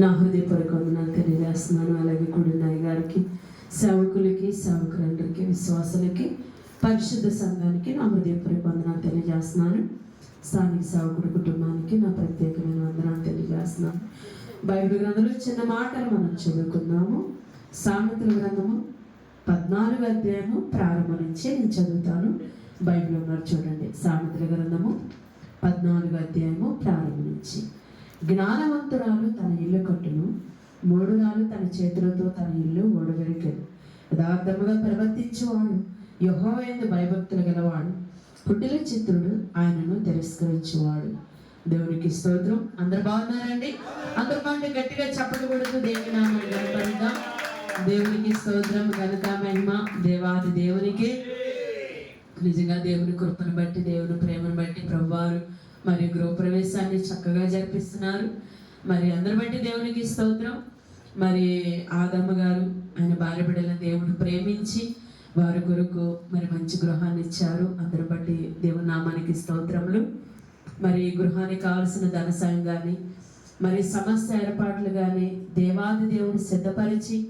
నా హృదయపూర్వక వందనాలు తెలియజేస్తున్నాను అలాగే నాయ గారికి సేవకులకి సేవకులందరికీ విశ్వాసులకి పరిశుద్ధ సంఘానికి నా హృదయపూర్వక వందనాలు తెలియజేస్తున్నాను స్థానిక సేవకుడి కుటుంబానికి నా ప్రత్యేకమైన వందనాలు తెలియజేస్తున్నాను. బైబిల్ గ్రంథంలో చిన్న మాటలు మనం చదువుకున్నాము సామెతల గ్రంథము పద్నాలుగు అధ్యాయము ప్రారంభం నుంచి నేను చదువుతాను. బైబిల్ ఉన్నారు చూడండి. సామెతల గ్రంథము పద్నాలుగు అధ్యాయము ప్రారంభం నుంచి. జ్ఞానవంతురాలు తన ఇల్లు కట్టును మూడురాలు తన చేతులతో తన ఇల్లు ఓడబెరికెను. యథార్థముగా ప్రవర్తించేవాడు యహోవైన భయభక్తులు గలవాడు కుటిల చిత్రుడు ఆయనను తిరస్కరించేవాడు. దేవునికి స్తోత్రం. అందరు బాగున్నారండి? అందరు బాగుంటే గట్టిగా చెప్పకూడదు కొడుతూ దేవుని దేవునికి స్తోత్రం. ఘనత మహిమ దేవాది దేవునికి. నిజంగా దేవుని కృపను బట్టి దేవుని ప్రేమను బట్టి ప్రభువారు మరి గృహప్రవేశాన్ని చక్కగా జరిపిస్తున్నారు. మరి అందరి బట్టి దేవునికి స్తోత్రం. మరి ఆదమ్మ గారు ఆయన భార్య బిడ్డలను దేవుడు ప్రేమించి వారి కొరకు మరి మంచి గృహాన్ని ఇచ్చారు. అందరి బట్టి దేవుని నామానికి స్తోత్రములు. మరి గృహానికి కావలసిన ధన సాయం కానీ మరి సమస్త ఏర్పాట్లు కానీ దేవాది దేవుడు సిద్ధపరిచి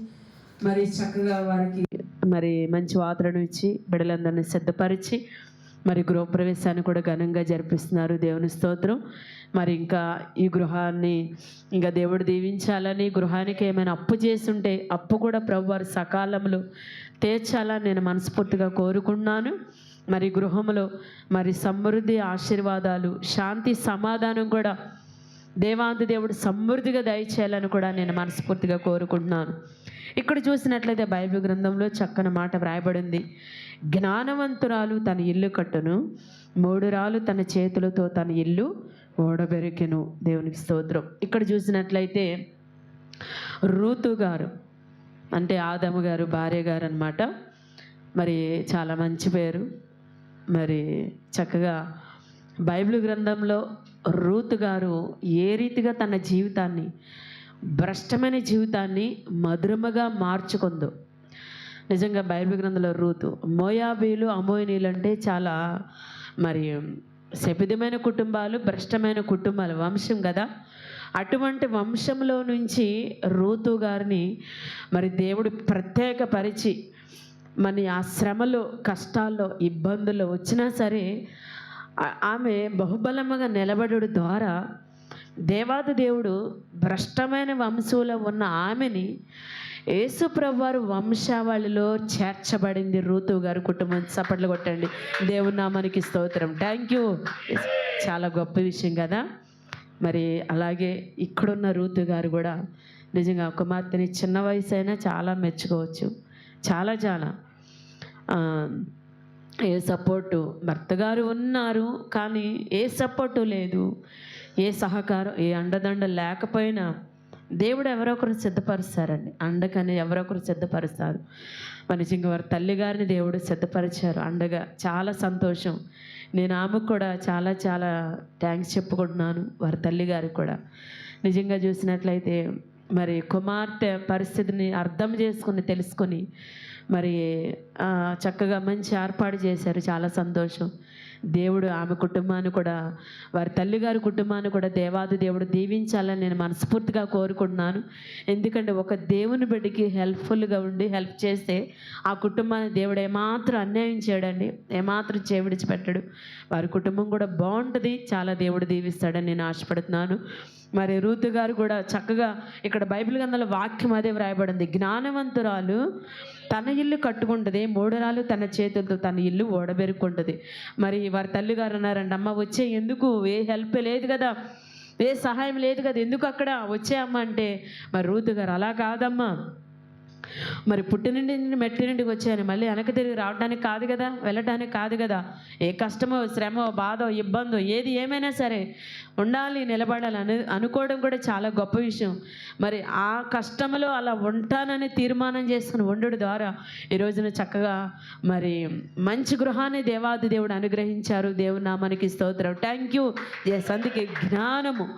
మరి చక్కగా వారికి మరి మంచి వాతావరణం ఇచ్చి బిడ్డలందరినీ సిద్ధపరిచి మరి గృహప్రవేశాన్ని కూడా ఘనంగా జరిపిస్తున్నారు. దేవుని స్తోత్రం. మరి ఇంకా ఈ గృహాన్ని ఇంకా దేవుడు దీవించాలని గృహానికి ఏమైనా అప్పు చేస్తుంటే అప్పు కూడా ప్రభువారు సకాలంలో తీర్చాలని నేను మనస్ఫూర్తిగా కోరుకున్నాను. మరి గృహంలో మరి సమృద్ధి ఆశీర్వాదాలు శాంతి సమాధానం కూడా దేవాంతి దేవుడు సమృద్ధిగా దయచేయాలని కూడా నేను మనస్ఫూర్తిగా కోరుకుంటున్నాను. ఇక్కడ చూసినట్లయితే బైబిల్ గ్రంథంలో చక్కని మాట వ్రాయబడింది. జ్ఞానవంతురాలు తన ఇల్లు కట్టును మూడురాలు తన చేతులతో తన ఇల్లు ఓడబెరికెను. దేవునికి స్తోత్రం. ఇక్కడ చూసినట్లయితే రూతు గారు అంటే ఆదము గారు భార్య గారు అనమాట మరి చాలా మంచి పేరు. మరి చక్కగా బైబిల్ గ్రంథంలో రూతు గారు ఏ రీతిగా తన జీవితాన్ని భ్రష్టమైన జీవితాన్ని మధురముగా మార్చుకుందో. నిజంగా బైబిల్ గ్రంథంలో రూతు మోయాబీలు అమోయనీలు అంటే చాలా మరి శపిదమైన కుటుంబాలు భ్రష్టమైన కుటుంబాలు వంశం కదా? అటువంటి వంశంలో నుంచి రూతు గారిని మరి దేవుడు ప్రత్యేకపరిచి మన ఆ శ్రమలో కష్టాల్లో ఇబ్బందులు వచ్చినా సరే ఆమె బహుబలముగా నిలబడుడు ద్వారా దేవాది దేవుడు భ్రష్టమైన వంశంలో ఉన్న ఆమెని యేసుప్రభువారు వంశావళిలో చేర్చబడింది రూతు గారు కుటుంబం. చప్పట్లు కొట్టండి. దేవుని నామానికి స్తోత్రం. థ్యాంక్ యూ చాలా గొప్ప విషయం కదా? మరి అలాగే ఇక్కడున్న రూతు గారు కూడా నిజంగా కుమార్తెని చిన్న వయసు అయినా చాలా మెచ్చుకోవచ్చు. చాలా చాలా. ఏ సపోర్టు? భర్త గారు ఉన్నారు కానీ ఏ సపోర్టు లేదు. ఏ సహకారం ఏ అండదండ లేకపోయినా దేవుడు ఎవరో ఒకరు సిద్ధపరుస్తారండి. అండకని ఎవరో ఒకరు సిద్ధపరుస్తారు. మరి నిజంగా వారి తల్లి గారిని దేవుడు సిద్ధపరిచారు. అండగా చాలా సంతోషం. నేను ఆమెకు కూడా చాలా చాలా థ్యాంక్స్ చెప్పుకుంటున్నాను వారి తల్లి గారికి కూడా. నిజంగా చూసినట్లయితే మరి కుమార్తె పరిస్థితిని అర్థం చేసుకుని తెలుసుకొని మరి చక్కగా మంచి ఏర్పాటు చేశారు. చాలా సంతోషం. దేవుడు ఆమె కుటుంబాన్ని కూడా వారి తల్లిగారి కుటుంబాన్ని కూడా దేవాది దేవుడు దీవించాలని నేను మనస్ఫూర్తిగా కోరుకుంటున్నాను. ఎందుకంటే ఒక దేవుని బిడ్డకి హెల్ప్ఫుల్గా ఉండి హెల్ప్ చేస్తే ఆ కుటుంబాన్ని దేవుడు ఏమాత్రం అన్యాయం చేయడండి ఏమాత్రం చేవిడిచిపెట్టడు వారి కుటుంబం కూడా బాగుంటుంది చాలా దేవుడు దీవిస్తాడని నేను ఆశపడుతున్నాను. మరి రూతు గారు కూడా చక్కగా ఇక్కడ బైబిల్ గందల వాక్యం అదే వ్రాయబడింది. జ్ఞానవంతురాలు తన ఇల్లు కట్టుకుంటుంది మూడరాలు తన చేతులతో తన ఇల్లు ఓడబెరుక్కుంటుంది. మరి వారి తల్లి గారు అన్నారండి అమ్మ వచ్చే ఎందుకు? ఏ హెల్ప్ లేదు కదా ఏ సహాయం లేదు కదా ఎందుకు అక్కడ? వచ్చే అమ్మ అంటే మరి రూతు గారు అలా కాదమ్మా. మరి పుట్టినిండి నుండి మెట్టి నుండికి వచ్చాను. మళ్ళీ వెనక తిరిగి రావడానికి కాదు కదా వెళ్ళటానికి కాదు కదా. ఏ కష్టమో శ్రమో బాధో ఇబ్బందో ఏది ఏమైనా సరే ఉండాలి నిలబడాలి అని అనుకోవడం కూడా చాలా గొప్ప విషయం. మరి ఆ కష్టంలో అలా ఉంటానని తీర్మానం చేసుకుని ఉండడు ద్వారా ఈ రోజున చక్కగా మరి మంచి గృహాన్ని దేవాది దేవుడు అనుగ్రహించారు. దేవుని నామానికి స్తోత్రం. థ్యాంక్ యూ ఎస్ అందుకే జ్ఞానము.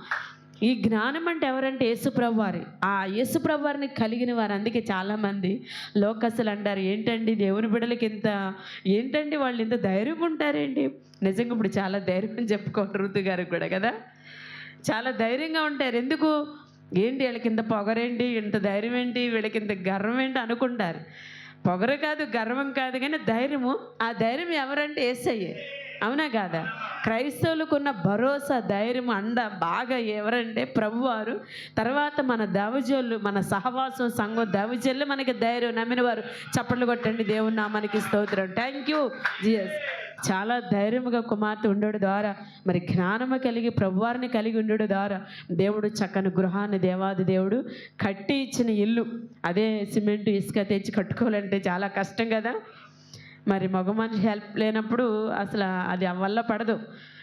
ఈ జ్ఞానం అంటే ఎవరంటే యేసుప్రభు వారి. ఆ యేసుప్రభు వారిని కలిగిన వారు అందుకే చాలామంది లోకస్తులు అంటారు ఏంటండి దేవుని బిడ్డలకి ఇంత ఏంటండి వాళ్ళు ఇంత ధైర్యం ఉంటారేంటి? నిజంగా ఇప్పుడు చాలా ధైర్యం చెప్పుకోండి ఋతు గారికి కూడా కదా. చాలా ధైర్యంగా ఉంటారు. ఎందుకు? ఏంటి వీళ్ళకి ఇంత పొగరేంటి? ఇంత ధైర్యం ఏంటి? వీళ్ళకి ఇంత గర్వం ఏంటి అనుకుంటారు. పొగరు కాదు గర్వం కాదు కానీ ధైర్యము. ఆ ధైర్యం ఎవరంటే ఏసయ్యే అవునా కాదా? క్రైస్తవులకు ఉన్న భరోసా ధైర్యం అండ బాగా ఎవరంటే ప్రభువారు. తర్వాత మన దవజోళ్ళు మన సహవాసం సంఘం దవజోళ్ళు మనకి ధైర్యం నమ్మిన వారు చప్పట్లు కొట్టండి దేవుని నామానికి స్తోత్రం. థ్యాంక్ యూ జిఎస్ చాలా ధైర్యముగా కుమార్తె ఉండడం ద్వారా మరి జ్ఞానము కలిగి ప్రభువారిని కలిగి ఉండడం ద్వారా దేవుడు చక్కని గృహాన్ని దేవాది దేవుడు కట్టి ఇచ్చిన ఇల్లు. అదే సిమెంట్ ఇసుక తెచ్చి కట్టుకోవాలంటే చాలా కష్టం కదా? మరి మగ మనిషి హెల్ప్ లేనప్పుడు అసలు అది వల్ల పడదు.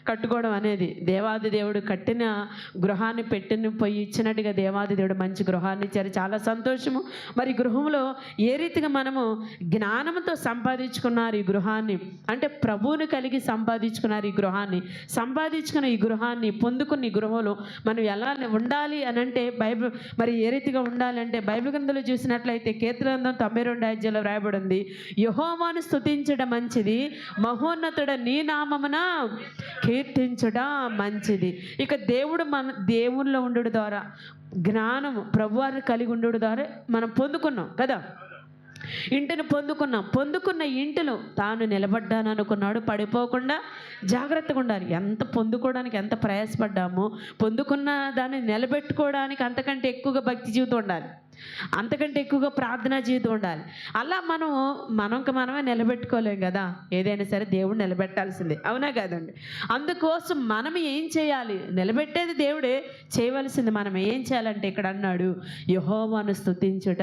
కట్టుకోవడం అనేది. దేవాది దేవుడు కట్టిన గృహాన్ని పెట్టిన పోయి ఇచ్చినట్టుగా దేవాది దేవుడు మంచి గృహాన్ని ఇచ్చారు. చాలా సంతోషము. మరి గృహంలో ఏ రీతిగా మనము జ్ఞానంతో సంపాదించుకున్నారు ఈ గృహాన్ని? అంటే ప్రభువుని కలిగి సంపాదించుకున్నారు ఈ గృహాన్ని. సంపాదించుకున్న ఈ గృహాన్ని పొందుకున్న ఈ గృహంలో మనం ఎలా ఉండాలి అని అంటే బైబిల్ మరి ఏ రీతిగా ఉండాలి అంటే బైబిల్ గ్రంథంలో చూసినట్లయితే కీర్తనందం తొంభై రెండు అధ్యాయంలో రాయబడి ఉంది యహోమాను స్తుతించడం మంచిది. మహోన్నతుడ నీ నామమున కీర్తించడం మంచిది. ఇక దేవుడు మన దేవుల్లో ఉండడు ద్వారా జ్ఞానం ప్రభువారిని కలిగి ఉండడు ద్వారా మనం పొందుకున్నాం కదా? ఇంటిని పొందుకున్నాం. పొందుకున్న ఇంటిలో తాను నిలబడ్డాను అనుకున్నాడు. పడిపోకుండా జాగ్రత్తగా ఉండాలి. ఎంత పొందుకోవడానికి ఎంత ప్రయాసపడ్డామో పొందుకున్న దాన్ని నిలబెట్టుకోవడానికి అంతకంటే ఎక్కువగా భక్తి జీవితం ఉండాలి. అంతకంటే ఎక్కువగా ప్రార్థనా జీవితం ఉండాలి. అలా మనం మనకు మనమే నిలబెట్టుకోలేం కదా. ఏదైనా సరే దేవుడు నిలబెట్టాల్సిందే. అవునా కదండి? అందుకోసం మనం ఏం చేయాలి? నిలబెట్టేది దేవుడే. చేయవలసింది మనం ఏం చేయాలంటే ఇక్కడ అన్నాడు యహోవాను స్తుతించుట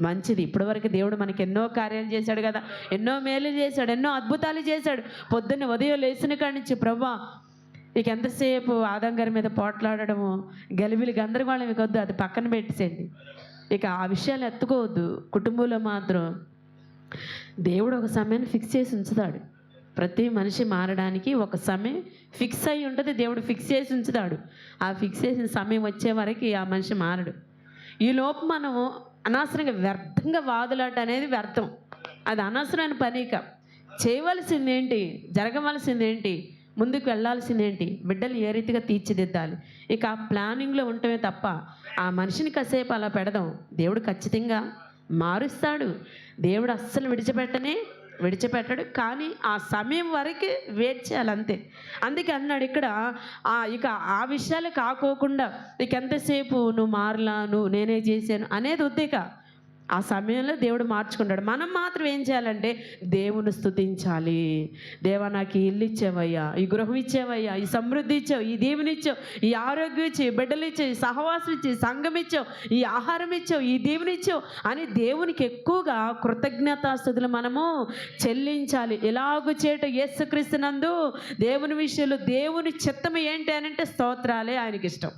మంచిది. ఇప్పటివరకు దేవుడు మనకి ఎన్నో కార్యాలు చేశాడు కదా. ఎన్నో మేలు చేశాడు ఎన్నో అద్భుతాలు చేశాడు. పొద్దున్న ఉదయం లేచిన కాడి నుంచి ప్రభా ఇక ఎంతసేపు ఆదం గారి మీద పోట్లాడడము గలిబిలి గందరగోళం ఇక వద్దు అది పక్కన పెట్టేసేయండి. ఇక ఆ విషయాలు ఎత్తుకోవద్దు. కుటుంబంలో మాత్రం దేవుడు ఒక సమయాన్ని ఫిక్స్ చేసి ఉంచుతాడు. ప్రతి మనిషి మారడానికి ఒక సమయం ఫిక్స్ అయి ఉంటుంది. దేవుడు ఫిక్స్ చేసి ఉంచుతాడు. ఆ ఫిక్స్ చేసిన సమయం వచ్చే వరకు ఆ మనిషి మారడు. ఈ లోపు మనము అనవసరంగా వ్యర్థంగా వాదులాట అనేది వ్యర్థం. అది అనవసరమైన పనిక చేయవలసింది ఏంటి? జరగవలసింది ఏంటి? ముందుకు వెళ్ళాల్సింది ఏంటి బిడ్డలు ఏ రీతిగా తీర్చిదిద్దాలి? ఇక ఆ ప్లానింగ్లో ఉండటమే తప్ప ఆ మనిషిని కాసేపు అలా పెడదాం. దేవుడు ఖచ్చితంగా మారుస్తాడు. దేవుడు అస్సలు విడిచిపెట్టనే విడిచిపెట్టాడు. కానీ ఆ సమయం వరకు వెయిట్ చేయాలి అంతే. అందుకే అన్నాడు ఇక్కడ ఆ ఇక ఆ విషయాలు కాకోకుండా ఇక ఎంతసేపు నువ్వు మారలా నువ్వు నేనే చేశాను అనేది వద్దిక ఆ సమయంలో దేవుడు మార్చుకుంటాడు. మనం మాత్రం ఏం చేయాలంటే దేవుని స్థుతించాలి దేవా నాకు ఈ ఇల్లు ఇచ్చావయ్యా ఈ గృహం ఇచ్చావయ్యా ఈ సమృద్ధి ఇచ్చావు ఈ దేవుని ఇచ్చావు ఈ ఆరోగ్యం ఇచ్చావు ఈ బిడ్డలు ఇచ్చావు ఈ సహవాసం ఇచ్చావు ఈ సంఘం ఇచ్చావు ఈ ఆహారం ఇచ్చావు ఈ దేవుని ఇచ్చావు అని దేవునికి ఎక్కువగా కృతజ్ఞతాస్థుతులు మనము చెల్లించాలి. ఎలాగు చేట యేసుక్రీస్తునందు దేవుని విషయంలో దేవుని చిత్తం ఏంటి అని అంటే స్తోత్రాలే ఆయనకి ఇష్టం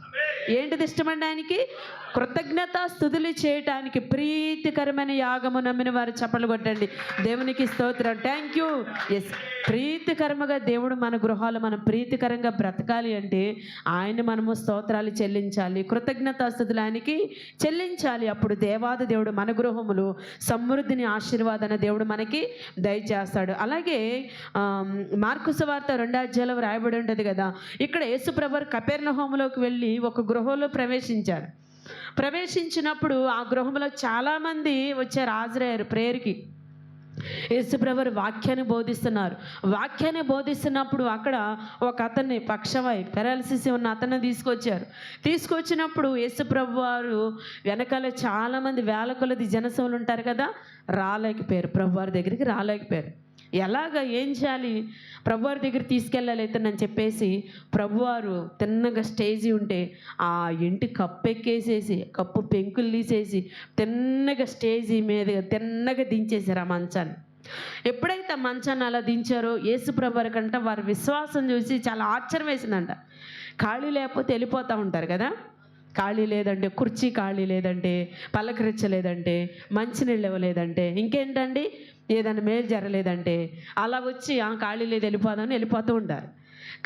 ఏంటిది ఇష్టమండి ఆయనకి? కృతజ్ఞత స్థుతులు చేయటానికి ప్రీతికరమైన యాగము నమ్మిన వారు చప్పలు కొట్టండి. దేవునికి స్తోత్రం. థ్యాంక్ యూ ఎస్ ప్రీతికరముగా దేవుడు మన గృహాలు మనం ప్రీతికరంగా బ్రతకాలి అంటే ఆయన మనము స్తోత్రాలు చెల్లించాలి. కృతజ్ఞత స్థుతులు ఆయనకి చెల్లించాలి. అప్పుడు దేవాది దేవుడు మన గృహములు సమృద్ధిని ఆశీర్వాదన దేవుడు మనకి దయచేస్తాడు. అలాగే ఆమ్, మార్కుసు వార్త రెండో అధ్యాయంలో రాయబడి ఉంటుంది కదా? ఇక్కడ యేసుప్రభు కపెర్ణ హోములోకి వెళ్ళి ఒక గృహ గృహంలో ప్రవేశించాడు. ప్రవేశించినప్పుడు ఆ గృహంలో చాలామంది వచ్చారు హాజరయ్యారు ప్రేయర్కి. యేసుప్రభు వాక్యాన్ని బోధిస్తున్నారు. వాక్యాన్ని బోధిస్తున్నప్పుడు అక్కడ ఒక అతన్ని పక్షవాయి పెరాలసిస్ ఉన్న అతన్ని తీసుకొచ్చారు. తీసుకొచ్చినప్పుడు యేసుప్రభు వారు వెనకాల చాలామంది వేల కొలది జనసములు ఉంటారు కదా రాలేకపోయారు ప్రభువారి దగ్గరికి రాలేకపోయారు ఎలాగ ఏం చేయాలి? ప్రభువారి దగ్గర తీసుకెళ్ళాలి అని చెప్పేసి ప్రభువారు తిన్నగా స్టేజీ ఉంటే ఆ ఇంటి కప్పు ఎక్కేసేసి కప్పు పెంకులు తీసేసి తిన్నగా స్టేజీ మీద తిన్నగా దించేశారు ఆ మంచాన్ని. ఎప్పుడైతే ఆ మంచాన్ని అలా దించారో యేసు ప్రభువారి కంట వారి విశ్వాసం చూసి చాలా ఆశ్చర్యం వేసిందంట. ఖాళీ లేకపోతే వెళ్ళిపోతూ ఉంటారు కదా? ఖాళీ లేదంటే కుర్చీ ఖాళీ లేదంటే పలకరించలేదంటే మంచినీళ్ళు ఇవ్వలేదంటే ఇంకేంటండి? ఏదైనా మేలు జరగలేదంటే అలా వచ్చి ఆ ఖాళీ లేదు వెళ్ళిపోదామని వెళ్ళిపోతూ ఉంటారు.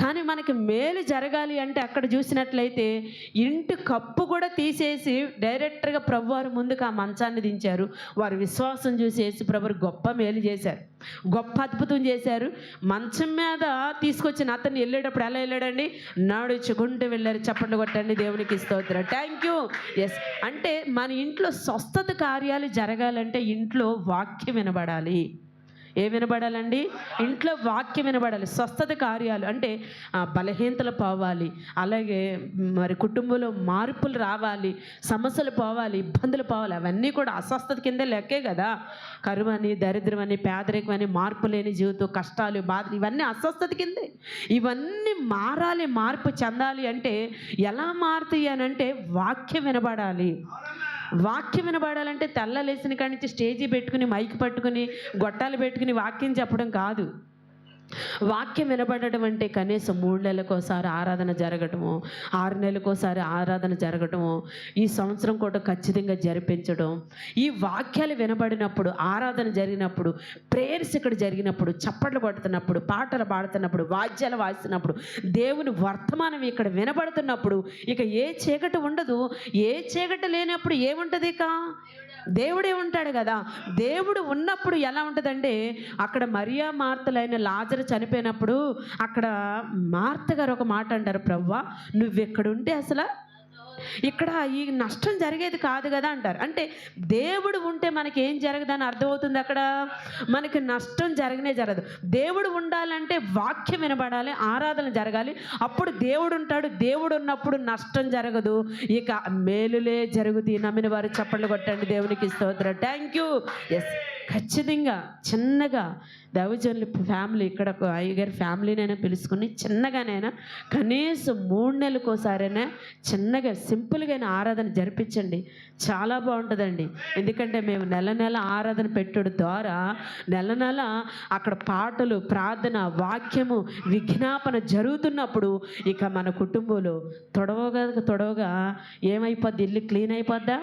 కానీ మనకి మేలు జరగాలి అంటే అక్కడ చూసినట్లయితే ఇంటి కప్పు కూడా తీసేసి డైరెక్ట్గా ప్రభువారు ముందుకు ఆ మంచాన్ని దించారు. వారి విశ్వాసం చూసేసి యేసు ప్రభువారు గొప్ప మేలు చేశారు. గొప్ప అద్భుతం చేశారు. మంచం మీద తీసుకొచ్చిన అతన్ని వెళ్ళేటప్పుడు ఎలా వెళ్ళాడండి? నడుచుకుంటూ వెళ్ళారు. చప్పట్లు కొట్టండి. దేవునికి స్తోత్రం. థ్యాంక్ యూ ఎస్ అంటే మన ఇంట్లో స్వస్థత కార్యాలు జరగాలంటే ఇంట్లో వాక్యం వినబడాలి. ఏ వినబడాలండి? ఇంట్లో వాక్యం వినబడాలి స్వస్థత కార్యాలు. అంటే బలహీనతలు పోవాలి అలాగే మరి కుటుంబంలో మార్పులు రావాలి సమస్యలు పోవాలి ఇబ్బందులు పోవాలి అవన్నీ కూడా అస్వస్థత కిందే లెక్కే కదా. కరువని దరిద్రమని పేదరికమని మార్పు లేని జీవితం కష్టాలు బాధలు ఇవన్నీ అస్వస్థత కిందే. ఇవన్నీ మారాలి మార్పు చెందాలి అంటే ఎలా మారుతాయి అని అంటే వాక్యం వినబడాలి. వాక్యం వినబడాలంటే తెల్లలేసిన కాడి నుంచి స్టేజీ పెట్టుకుని మైక్ పట్టుకుని గొట్టాలు పెట్టుకుని వాక్యం చెప్పడం కాదు. వాక్యం వినబడటం అంటే కనీసం మూడు నెలలకోసారి ఆరాధన జరగటము ఆరు నెలలకోసారి ఆరాధన జరగటము ఈ సంవత్సరం కూడా ఖచ్చితంగా జరిపించడం. ఈ వాక్యాలు వినబడినప్పుడు ఆరాధన జరిగినప్పుడు ప్రేయర్స్ ఇక్కడ జరిగినప్పుడు చప్పట్లు కొడుతున్నప్పుడు పాటలు పాడుతున్నప్పుడు వాద్యాలు వాయిస్తున్నప్పుడు దేవుని వర్తమానం ఇక్కడ వినబడుతున్నప్పుడు ఇక ఏ చీకటి ఉండదు. ఏ చీకటి లేనప్పుడు ఏముంటుంది ఇక? దేవుడే ఉంటాడు కదా. దేవుడు ఉన్నప్పుడు ఎలా ఉంటుందంటే అక్కడ మరియా మార్తలైన లాజర్ చనిపోయినప్పుడు అక్కడ మార్త గారు ఒక మాట అంటారు ప్రవ్వా నువ్వు ఎక్కడుంటే అసలు ఇక్కడ ఈ నష్టం జరిగేది కాదు కదా అంటారు. అంటే దేవుడు ఉంటే మనకి ఏం జరగదని అర్థమవుతుంది అక్కడ? మనకి నష్టం జరగనే జరగదు. దేవుడు ఉండాలంటే వాక్యం వినబడాలి ఆరాధన జరగాలి. అప్పుడు దేవుడు ఉంటాడు దేవుడు ఉన్నప్పుడు నష్టం జరగదు. ఇక మేలులే జరుగుతుంది నమ్మిన వారు చప్పట్లు కొట్టండి. దేవునికి స్తోత్రం. థ్యాంక్ యూ ఎస్ ఖచ్చితంగా చిన్నగా దైవజనుల ఫ్యామిలీ ఇక్కడ ఒక అయ్యగారి ఫ్యామిలీనైనా పిలుచుకుని చిన్నగానైనా కనీసం మూడు నెలలకోసారైనా చిన్నగా సింపుల్గా ఆరాధన జరిపించండి. చాలా బాగుంటుందండి. ఎందుకంటే మేము నెల నెల ఆరాధన పెట్టడం ద్వారా నెల నెల అక్కడ పాటలు ప్రార్థన వాక్యము విజ్ఞాపన జరుగుతున్నప్పుడు ఇక మన కుటుంబంలో తొడవగా తొడవగా ఏమైపోద్ది? ఇల్లు క్లీన్ అయిపోద్దా?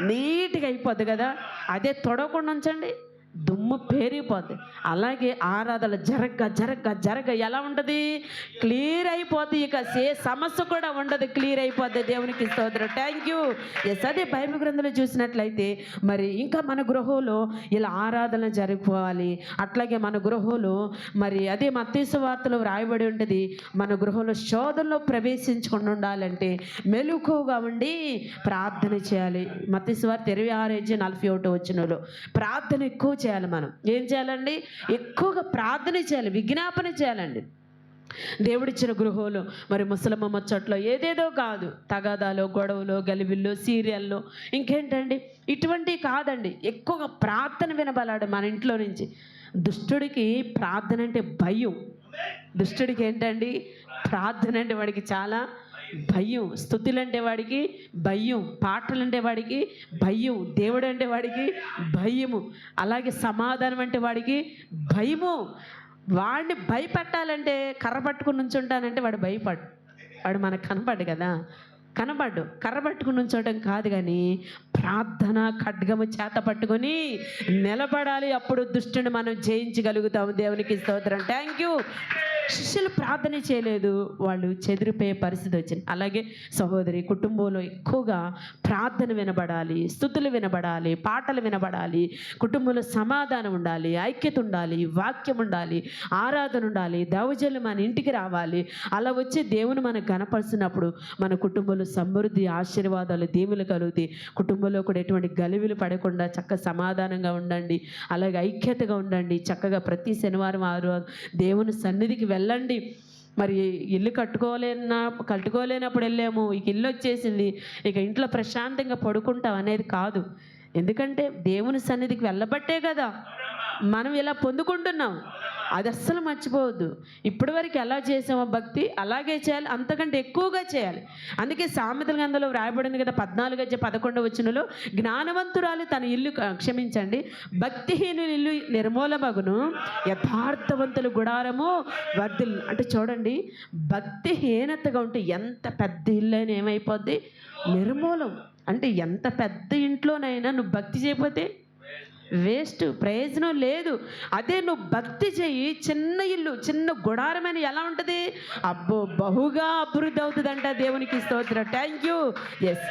నీట్గా అయిపోద్ది కదా? అదే తొడవకుండా ఉంచండి. దుమ్ము పేరిపోద్ది అలాగే ఆరాధన జరగ జరగ జరగ ఎలా ఉంటుంది? క్లియర్ అయిపోద్ది. ఇక ఏ సమస్య కూడా ఉండదు. క్లియర్ అయిపోద్ది. దేవునికి స్తోత్రం. థ్యాంక్ యూ ఎస్ అదే బైబిల్ గ్రంథంలో చూసినట్లయితే మరి ఇంకా మన గృహంలో ఇలా ఆరాధన జరిగిపోవాలి అట్లాగే మన గృహంలో మరి అదే మత్తీసు వార్తలో వ్రాయబడి ఉంటుంది మన గృహంలో శోధనలో ప్రవేశించకుండా ఉండాలంటే మెలుకువగా ఉండి ప్రార్థన చేయాలి. మత్తీసు వార్త ఇరవై ఆరు ఏజీ నలభై ఒకటి వచ్చినలో ప్రార్థన ఎక్కువ చేయాలి మనం. ఏం చేయాలండి? ఎక్కువగా ప్రార్థన చేయాలి విజ్ఞాపన చేయాలండి. దేవుడిచ్చిన గృహంలో మరి ముసలమ్మ ముచ్చట్లో ఏదేదో కాదు. తగాదాలు గొడవలు గలిబిళ్ళు సీరియల్లో ఇంకేంటండి? ఇటువంటివి కాదండి. ఎక్కువగా ప్రార్థన వినబలాడు మన ఇంట్లో నుంచి. దుష్టుడికి ప్రార్థన అంటే భయం. దుష్టుడికి ఏంటండి? ప్రార్థన అంటే వాడికి చాలా భయం స్థుతులు అంటే వాడికి భయం పాటలు అంటే వాడికి భయం దేవుడు అంటే వాడికి భయము అలాగే సమాధానం అంటే వాడికి భయము. వాడిని భయపెట్టాలంటే కర్ర పట్టుకుని నుంచుంటానంటే వాడు భయపడు. వాడు మనకు కనపడు కదా. కనబడ్డు కర్ర పట్టుకుని ఉంచడం కాదు కానీ ప్రార్థన ఖడ్గము చేత పట్టుకొని నిలబడాలి. అప్పుడు దుష్టుని మనం జయించగలుగుతాము. దేవునికి స్తోత్రం. థ్యాంక్ యూ శిష్యులు ప్రార్థన చేయలేదు. వాళ్ళు చెదిరిపోయే పరిస్థితి వచ్చింది. అలాగే సహోదరి కుటుంబంలో ఎక్కువగా ప్రార్థన వినబడాలి స్థుతులు వినబడాలి పాటలు వినబడాలి కుటుంబంలో సమాధానం ఉండాలి ఐక్యత ఉండాలి వాక్యం ఉండాలి ఆరాధన ఉండాలి దౌజలు మన ఇంటికి రావాలి. అలా వచ్చే దేవుని మనకు కనపరిచినప్పుడు మన కుటుంబంలో సమృద్ధి ఆశీర్వాదాలు దేవులు కలుగుతాయి. కుటుంబంలో కూడా ఎటువంటి గలువులు పడకుండా చక్కగా సమాధానంగా ఉండండి. అలాగే ఐక్యతగా ఉండండి. చక్కగా ప్రతి శనివారం ఆరు దేవుని సన్నిధికి వెళ్ళండి. మరి ఇల్లు కట్టుకోలేనా కట్టుకోలేనప్పుడు వెళ్ళాము. ఇక ఇల్లు వచ్చేసింది. ఇక ఇంట్లో ప్రశాంతంగా పడుకుంటాం అనేది కాదు. ఎందుకంటే దేవుని సన్నిధికి వెళ్ళబట్టే కదా. మనం ఇలా పొందుకుంటున్నాం. అది అస్సలు మర్చిపోవద్దు. ఇప్పటి వరకు ఎలా చేసామో భక్తి అలాగే చేయాలి అంతకంటే ఎక్కువగా చేయాలి. అందుకే సామెతల గంధలో వ్రాయబడింది కదా పద్నాలుగు వచ్చే పదకొండు వచ్చినలో జ్ఞానవంతురాలు తన ఇల్లు క్షమించండి భక్తిహీనులు ఇల్లు నిర్మూలమగును యథార్థవంతుల గుడారము వర్ధిల్ అంటే చూడండి భక్తిహీనతగా ఉంటే ఎంత పెద్ద ఇల్లు అయినా ఏమైపోద్ది? నిర్మూలం. అంటే ఎంత పెద్ద ఇంట్లోనైనా నువ్వు భక్తి చేయకపోతే వేస్ట్ ప్రయోజనం లేదు. అదే నువ్వు భక్తి చెయ్యి చిన్న ఇల్లు చిన్న గుడారమైన ఎలా ఉంటుంది? అబ్బో బహుగా అభివృద్ధి అవుతుందంట దేవునికి స్తోత్రం. థ్యాంక్ యూ ఎస్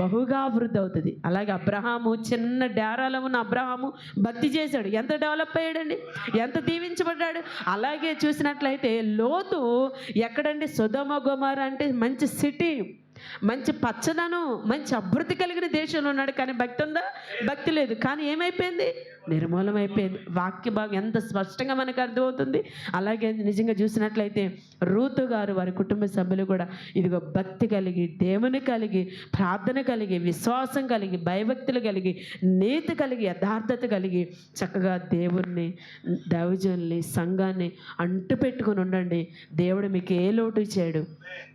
బహుగా అభివృద్ధి అవుతుంది. అలాగే అబ్రహాము చిన్న డేరాలో ఉన్న అబ్రహాము భక్తి చేశాడు. ఎంత డెవలప్ అయ్యాడండి? ఎంత దీవించబడ్డాడు? అలాగే చూసినట్లయితే లోతు ఎక్కడండి? సుధమ గుమార్ అంటే మంచి సిటీ. మంచి పచ్చదనం మంచి అభివృద్ధి కలిగిన దేశంలో ఉన్నాడు కానీ భక్తి ఉందా? భక్తి లేదు. కానీ ఏమైపోయింది? నిర్మూలమైపోయింది వాక్య భాగం ఎంత స్పష్టంగా మనకు అర్థమవుతుంది? అలాగే నిజంగా చూసినట్లయితే రూతు గారు వారి కుటుంబ సభ్యులు కూడా ఇదిగో భక్తి కలిగి దేవుని కలిగి ప్రార్థన కలిగి విశ్వాసం కలిగి భయభక్తులు కలిగి నీతి కలిగి యథార్థత కలిగి చక్కగా దేవుణ్ణి దైవజనుల్ని సంఘాన్ని అంటు పెట్టుకుని ఉండండి. దేవుడు మీకు ఏ లోటు చేయడు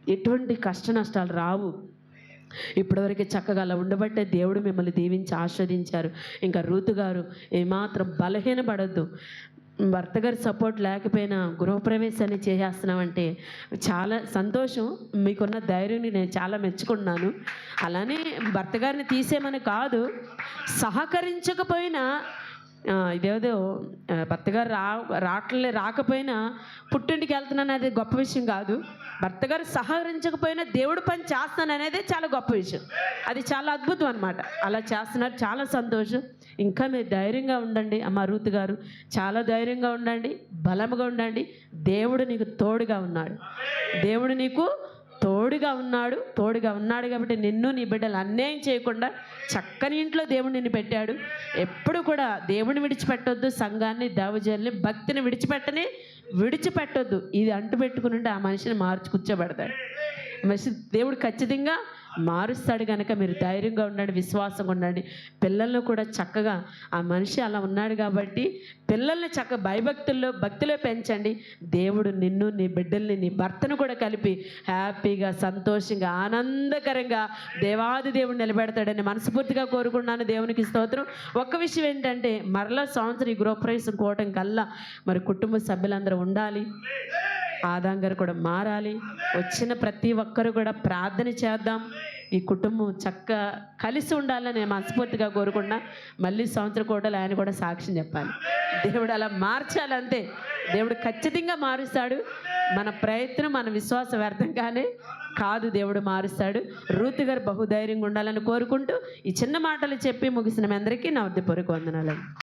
ఎటువంటి కష్ట నష్టాలు రావు. ఇప్పటివరకు చక్కగా అలా ఉండబట్టే దేవుడు మిమ్మల్ని దీవించి ఆస్వాదించారు ఇంకా రూతు గారు ఏమాత్రం బలహీనపడద్దు. భర్త గారి సపోర్ట్ లేకపోయినా గృహప్రవేశాన్ని చేసేస్తున్నామంటే చాలా సంతోషం. మీకున్న ధైర్యాన్ని నేను చాలా మెచ్చుకున్నాను అలానే భర్త గారిని తీసేమని కాదు సహకరించకపోయినా ఇదేదో భర్తగారు రా రావట్లే రాకపోయినా పుట్టింటికి వెళ్తున్నాను అనేది గొప్ప విషయం కాదు. భర్త గారు సహకరించకపోయినా దేవుడు పని చేస్తాను అనేది చాలా గొప్ప విషయం. అది చాలా అద్భుతం అనమాట అలా చేస్తున్నారు చాలా సంతోషం. ఇంకా మీరు ధైర్యంగా ఉండండి అమ్మ రూత్ గారు. చాలా ధైర్యంగా ఉండండి బలముగా ఉండండి. దేవుడు నీకు తోడుగా ఉన్నాడు. దేవుడు నీకు తోడుగా ఉన్నాడు తోడుగా ఉన్నాడు కాబట్టి నిన్ను నీ బిడ్డలు అన్యాయం చేయకుండా చక్కని ఇంట్లో దేవుడు నిన్ను పెట్టాడు. ఎప్పుడు కూడా దేవుని విడిచిపెట్టొద్దు సంఘాన్ని దేవజల్ని భక్తిని విడిచిపెట్టని విడిచిపెట్టొద్దు. ఇది అంటు పెట్టుకుని ఆ మనిషిని మార్చి కూర్చోబెడతాడు. మనిషి దేవుడు ఖచ్చితంగా మారుస్తాడు కనుక మీరు ధైర్యంగా ఉండండి విశ్వాసంగా ఉండండి. పిల్లలను కూడా చక్కగా ఆ మనిషి అలా ఉన్నాడు కాబట్టి పిల్లల్ని చక్క భయభక్తుల్లో భక్తిలో పెంచండి. దేవుడు నిన్ను నీ బిడ్డల్ని నీ భర్తను కూడా కలిపి హ్యాపీగా సంతోషంగా ఆనందకరంగా దేవాది దేవుడు నిలబెడతాడని మనస్ఫూర్తిగా కోరుకున్నాను దేవునికి స్తోత్రం. ఒక్క విషయం ఏంటంటే మరలా సంవత్సరం ఈ గృహప్రవేశం కోవటం కల్లా మరి కుటుంబ సభ్యులందరూ ఉండాలి. ఆదాం గారు కూడా మారాలి. వచ్చిన ప్రతి ఒక్కరు కూడా ప్రార్థన చేద్దాం. ఈ కుటుంబం చక్క కలిసి ఉండాలని నేను మనస్ఫూర్తిగా కోరుకున్నా మళ్ళీ సంవత్సర కోటలు ఆయన కూడా సాక్ష్యం చెప్పాలి. దేవుడు అలా మార్చాలంతే దేవుడు ఖచ్చితంగా మారుస్తాడు. మన ప్రయత్నం మన విశ్వాస వ్యర్థంగానే కాదు దేవుడు మారుస్తాడు. రూతు గారు బహుధైర్యంగా ఉండాలని కోరుకుంటూ ఈ చిన్న మాటలు చెప్పి ముగిసిన మీ అందరికీ నా వద్దపూర్వక వందనాలు.